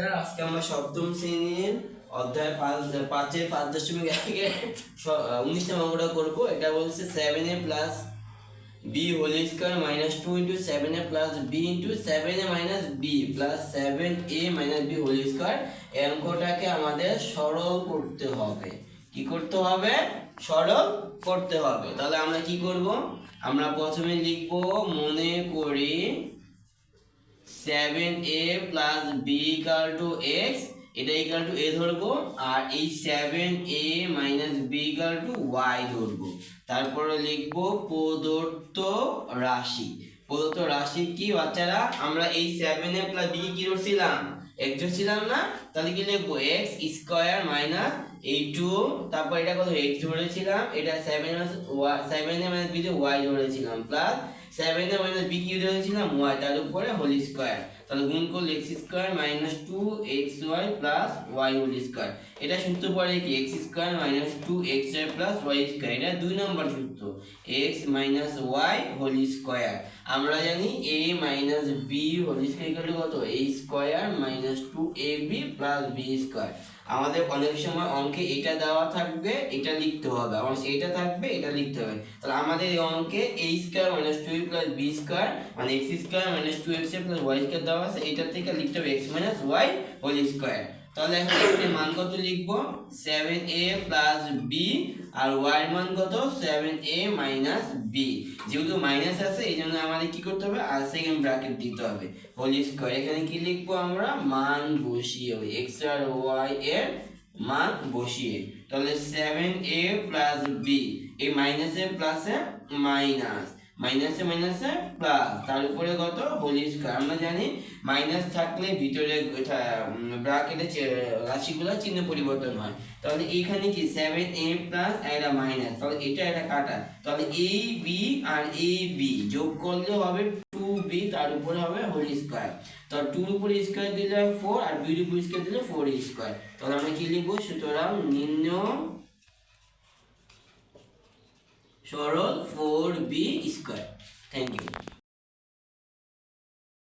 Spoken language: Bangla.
আজকে আমরা সপ্তম শ্রেণির অধ্যায় পাঁচ পাঁচের পাঁচ দশমিক একে করব। এটা বলছে seven A plus B whole square minus two into seven A plus B into seven A minus B plus seven A minus B whole square এই অঙ্কটাকে আমাদের সরল করতে হবে। কি করতে হবে? সরল করতে হবে। তাহলে আমরা কি করব? আমরা প্রথমে লিখব, মনে করি seven A plus B equal to X, এটা ইকাল টু এ ধরবো, আর এই seven A minus B equal to Y ধরবো। তারপরে লিখব প্রদত্ত রাশি। প্রদত্ত রাশি কি বাচ্চারা? আমরা এই সেভেন এ প্লাস বি কি করছিলাম এক্স ছিলাম না? তাহলে কি লিখব? এক্স স্কোয়ার মাইনাস এই টু তারপর এটা কত? এক্স ধরেছিলাম, এটা seven seven A minus B Y ধরেছিলাম plus seven A minus B কি ধরেছিলাম? ওয়াই তার উপরে হোল স্কোয়ার তাহলে গুণ করলে X square minus two X Y plus Y whole square এটা সূত্র পড়ে কি? X square minus two X Y plus Y square এটা দুই নম্বর সূত্র। X minus Y whole square আমরা জানি A minus B whole square কত? A square minus two A B plus B square আমাদের অনেক সময় অঙ্কে এটা দেওয়া থাকবে, এটা লিখতে হবে। এবং এটা থাকবে, এটা লিখতে হবে। তাহলে আমাদের এই অঙ্কে A square minus two plus B square মানে X square minus two X plus Y square দেওয়া আছে এটা থেকে লিখতে হবে X minus Y whole square তাহলে এখন এখানে মান কত লিখব? সেভেন এ প্লাস বি আর ওয়াই মান কত? সেভেন এ মাইনাস বি যেহেতু মাইনাস আছে, এই জন্য আমাদের কি করতে হবে? আর সেকেন্ড ব্র্যাকেট দিতে হবে। হোল স্কোয়ার, এখানে কি লিখব আমরা? মান বসিয়ে এক্স আর ওয়াই এর মান বসিয়ে। তাহলে সেভেন এ প্লাস বি এই মাইনাসে প্লাসে মাইনাস মাইনাসে মাইনাসে প্লাস তার উপরে কত? হোল আমরা জানি মাইনাস থাকলে ভিতরে ব্রাকেটে রাশিগুলো চিহ্ন পরিবর্তন হয়। তাহলে এইখানে কি? সেভেন এ প্লাস একটা মাইনাস তাহলে এটা একটা কাটা। তাহলে A B R A B যোগ করলে হবে টু বি তার উপরে হবে হোল স্কোয়ার তো টুর উপরে স্কোয়ার দিলে ফোর আর বির উপর স্কোয়ার দিলে ফোর স্কোয়ার তাহলে আমরা কি লিখব? সুতরাং নিম্ন সরল ফোর বি Thank you.